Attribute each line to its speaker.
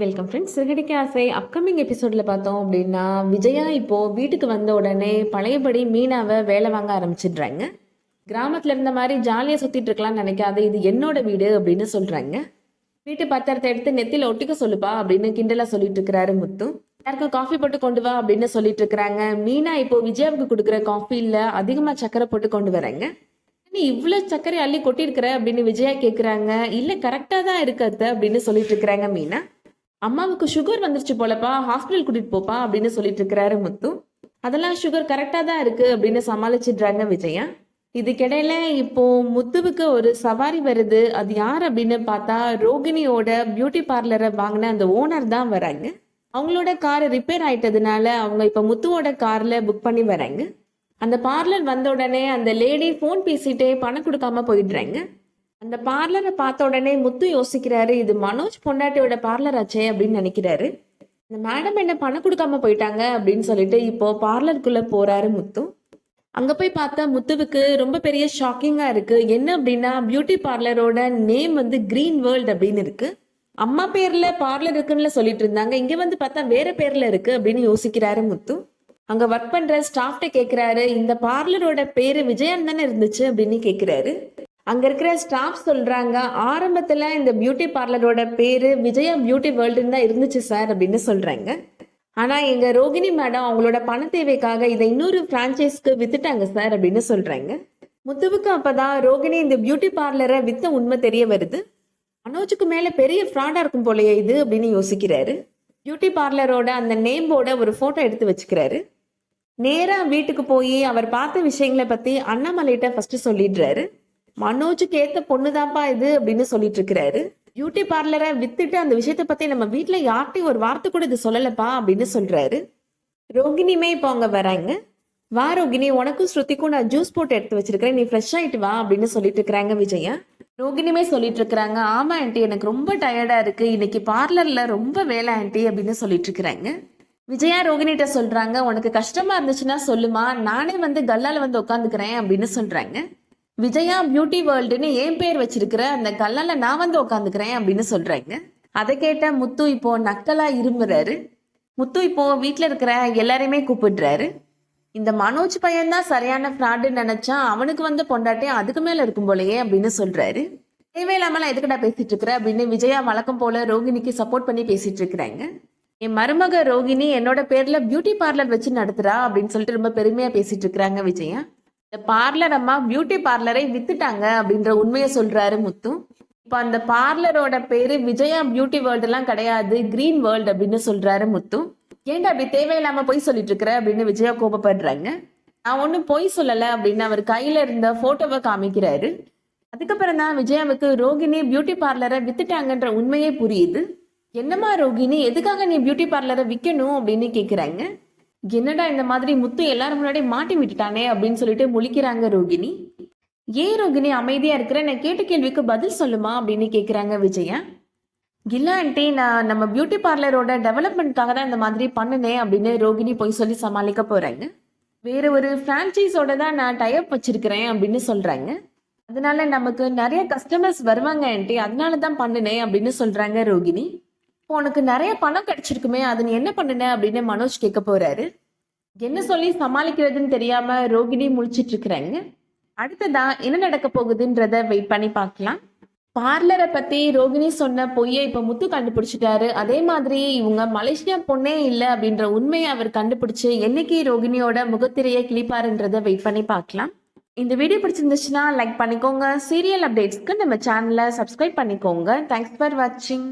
Speaker 1: Welcome friends சிறுகடிக்க ஆசை upcoming எபிசோடில் பார்த்தோம் அப்படின்னா விஜயா இப்போது வீட்டுக்கு வந்த உடனே பழையபடி மீனாவை வேலை வாங்க ஆரம்பிச்சிடுறாங்க. கிராமத்தில் இருந்த மாதிரி ஜாலியாக சுற்றிட்டு இருக்கலாம்னு நினைக்காத இது என்னோட வீடு அப்படின்னு சொல்கிறாங்க வீட்டு பத்திரத்தை எடுத்து நெத்தியில் ஒட்டிக்க சொல்லுப்பா அப்படின்னு கிண்டலாக சொல்லிட்டு இருக்கிறாரு முத்து. யாருக்கும் காஃபி போட்டு கொண்டு வா அப்படின்னு சொல்லிட்டு இருக்கிறாங்க. மீனா இப்போ விஜயாவுக்கு கொடுக்குற காஃபியில் அதிகமாக சக்கரை போட்டு கொண்டு வராங்க நீ இவ்வளோ சக்கரை அள்ளி கொட்டியிருக்கிற அப்படின்னு விஜயா கேட்குறாங்க இல்லை கரெக்டாக தான் இருக்கு அத்தை அப்படின்னு சொல்லிட்டு இருக்கிறாங்க மீனா. அம்மாவுக்கு சுகர் வந்துருச்சு போலப்பா ஹாஸ்பிட்டல் கூட்டிட்டு போப்பா அப்படின்னு சொல்லிட்டு இருக்கிறாரு முத்து. அதெல்லாம் சுகர் கரெக்டாக தான் இருக்கு அப்படின்னு சமாளிச்சிடுறாங்க விஜயா. இதுக்கிடையில இப்போ முத்துவுக்கு ஒரு சவாரி வருது. அது யார் அப்படின்னு பார்த்தா ரோகிணியோட பியூட்டி பார்லரை வாங்கின அந்த ஓனர் தான் வராங்க. அவங்களோட கார் ரிப்பேர் ஆயிட்டதுனால அவங்க இப்போ முத்துவோட கார்ல புக் பண்ணி வராங்க. அந்த பார்லர் வந்த உடனே அந்த லேடி ஃபோன் பேசிட்டே பணம் கொடுக்காம போயிடுறாங்க. அந்த பார்லரை பார்த்த உடனே முத்து யோசிக்கிறாரு இது மனோஜ் பொண்டாட்டியோட பார்லர் ஆச்சே அப்படின்னு நினைக்கிறாரு. இந்த மேடம் என்ன பணம் கொடுக்காம போயிட்டாங்க அப்படின்னு சொல்லிட்டு இப்போ பார்லருக்குள்ள போறாரு முத்து. அங்க போய் பார்த்தா முத்துவுக்கு ரொம்ப பெரிய ஷாக்கிங்கா இருக்கு. என்ன அப்படின்னா பியூட்டி பார்லரோட நேம் வந்து கிரீன் வேர்ல்ட் அப்படின்னு இருக்கு. அம்மா பேர்ல பார்லர் இருக்குன்னு சொல்லிட்டு இருந்தாங்க. இங்க வந்து பார்த்தா வேற பேர்ல இருக்கு அப்படின்னு யோசிக்கிறாரு முத்து. அங்க ஒர்க் பண்ற ஸ்டாஃப்ட கேக்குறாரு இந்த பார்லரோட பேரு விஜயன் தானே இருந்துச்சு அப்படின்னு கேக்குறாரு. அங்கே இருக்கிற ஸ்டாஃப் சொல்கிறாங்க ஆரம்பத்தில் இந்த பியூட்டி பார்லரோட பேர் விஜயா பியூட்டி வேர்ல்டுன்னு தான் இருந்துச்சு சார் அப்படின்னு சொல்கிறாங்க ஆனால் எங்கள் ரோகிணி மேடம் அவங்களோட பண தேவைக்காக இதை இன்னொரு ஃப்ரான்ச்சைஸ்க்கு வித்துட்டாங்க சார் அப்படின்னு சொல்கிறாங்க முத்துவுக்கு அப்பதான் ரோகிணி இந்த பியூட்டி பார்லரை வித்த உண்மை தெரிய வருது. மனோஜுக்கு மேலே பெரிய ஃப்ராடாக இருக்கும் போலயே இது அப்படின்னு யோசிக்கிறாரு. பியூட்டி பார்லரோட அந்த நேம்போட ஒரு ஃபோட்டோ எடுத்து வச்சுக்கிறாரு. நேராக வீட்டுக்கு போய் அவர் பார்த்த விஷயங்களை பற்றி அண்ணாமலைகிட்ட ஃபஸ்ட்டு சொல்லிடுறாரு. மனோஜுக்கு ஏத்த பொண்ணுதான்ப்பா இது அப்படின்னு சொல்லிட்டு இருக்கிறாரு பியூட்டி பார்லரை வித்துட்டு அந்த விஷயத்தை பத்தி நம்ம வீட்டுல யார்கிட்டயும் ஒரு வார்த்தை கூட இது சொல்லலப்பா அப்படின்னு சொல்றாரு. ரோகிணியுமே இப்போ அவங்க வராங்க. வா ரோகிணி உனக்கும் ஸ்ருதிக்கும் நான் ஜூஸ் போட்டு எடுத்து வச்சிருக்கிறேன். நீ ஃப்ரெஷ் ஆயிட்டு வா அப்படின்னு சொல்லிட்டு இருக்கிறாங்க விஜயா. ரோகிணியுமே சொல்லிட்டு இருக்கிறாங்க ஆமா ஆண்டி எனக்கு ரொம்ப டயர்டா இருக்கு. இன்னைக்கு பார்லர்ல ரொம்ப வேலை ஆண்டி அப்படின்னு சொல்லிட்டு இருக்கிறாங்க விஜயா ரோகிணிகிட்ட சொல்றாங்க உனக்கு கஷ்டமா இருந்துச்சுன்னா சொல்லுமா. நானே வந்து கல்லால வந்து உட்காந்துக்கிறேன் அப்படின்னு சொல்றாங்க. விஜயா பியூட்டி வேர்ல்டுன்னு என் பேர் வச்சிருக்கிற? அந்த கல்லால நான் வந்து உட்காந்துக்கிறேன் அப்படின்னு சொல்றாங்க. அதை கேட்ட முத்து இப்போ நக்கலா இருமுறாரு. முத்து இப்போ வீட்டில் இருக்கிற எல்லாரையுமே கூப்பிடுறாரு. இந்த மனோஜ் பையன்தான் சரியான ஃப்ராடுன்னு நினைச்சா அவனுக்கு வந்து பொண்டாட்டி அதுக்கு மேல இருக்கும் போலயே அப்படின்னு சொல்றாரு. தேவையில்லாமலாம் எதுக்குடா பேசிட்டு இருக்கிற? அப்படின்னு விஜயா வழக்கம் போல ரோகிணிக்கு சப்போர்ட் பண்ணி பேசிட்டு இருக்கிறாங்க. என் மருமக ரோகிணி என்னோட பேர்ல பியூட்டி பார்லர் வச்சு நடத்துறா அப்படின்னு சொல்லிட்டு ரொம்ப பெருமையா பேசிட்டு இருக்கிறாங்க விஜயா. இந்த பார்லர் அம்மா பியூட்டி பார்லரை வித்துட்டாங்க அப்படின்ற உண்மையை சொல்றாரு முத்து. இப்போ அந்த பார்லரோட பேரு விஜயா பியூட்டி வேர்ல்டு எல்லாம் கிடையாது கிரீன் வேர்ல்டு அப்படின்னு சொல்றாரு முத்து. ஏன்டா அப்படி தேவையில்லாம பொய் சொல்லிட்டு இருக்கிற அப்படின்னு விஜயா கோபப்படுறாங்க. நான் ஒன்றும் பொய் சொல்லலை அப்படின்னு அவர் கையில இருந்த போட்டோவை காமிக்கிறாரு. அதுக்கப்புறம் தான் விஜயாவுக்கு ரோகிணி பியூட்டி பார்லரை வித்துட்டாங்கன்ற உண்மையே புரியுது. என்னம்மா ரோகிணி எதுக்காக நீ பியூட்டி பார்லரை விற்கணும் அப்படின்னு கேட்குறாங்க என்னடா இந்த மாதிரி முத்து எல்லாரும் முன்னாடி மாட்டி விட்டுட்டானே அப்படின்னு சொல்லிட்டு முழிக்கிறாங்க ரோகிணி. ஏன் ரோகிணி அமைதியா இருக்கிற? நான் கேட்ட கேள்விக்கு பதில் சொல்லுமா அப்படின்னு கேட்குறாங்க விஜயா. கில்லா ஆண்டி நான் நம்ம பியூட்டி பார்லரோட டெவலப்மெண்ட்காக தான் இந்த மாதிரி பண்ணினேன் அப்படின்னு ரோகிணி போய் சொல்லி சமாளிக்க போறாங்க. வேற ஒரு ஃப்ரான்ச்சைஸோட தான் நான் டைப் வச்சிருக்கிறேன் அப்படின்னு சொல்றாங்க. அதனால நமக்கு நிறைய கஸ்டமர்ஸ் வருவாங்க ஆண்டி அதனால தான் பண்ணினேன் அப்படின்னு சொல்றாங்க ரோகிணி. உனக்கு நிறைய பணம் கிடைச்சிருக்குமே அது நீ என்ன பண்ணுன அப்படின்னு மனோஜ் கேட்க போறாரு. என்ன சொல்லி சமாளிக்கிறதுன்னு தெரியாம ரோகிணி முழிச்சிட்டு இருக்கிறாங்க அடுத்ததா என்ன நடக்க போகுதுன்றத வெயிட் பண்ணி பார்க்கலாம். பார்லரை பத்தி ரோகிணி சொன்ன பொய்யை இப்ப முத்து கண்டுபிடிச்சிட்டாரு. அதே மாதிரி இவங்க மலேசியா பொண்ணே இல்லை அப்படின்ற உண்மையை அவர் கண்டுபிடிச்சு என்னைக்கு ரோகிணியோட முகத்திரையை கிளிப்பாருன்றத வெயிட் பண்ணி பார்க்கலாம். இந்த வீடியோ பிடிச்சிருந்துச்சுன்னா லைக் பண்ணிக்கோங்க. சீரியல் அப்டேட்ஸ்க்கு நம்ம சேனலை சப்ஸ்கிரைப் பண்ணிக்கோங்க. தேங்க்ஸ் ஃபார் வாட்சிங்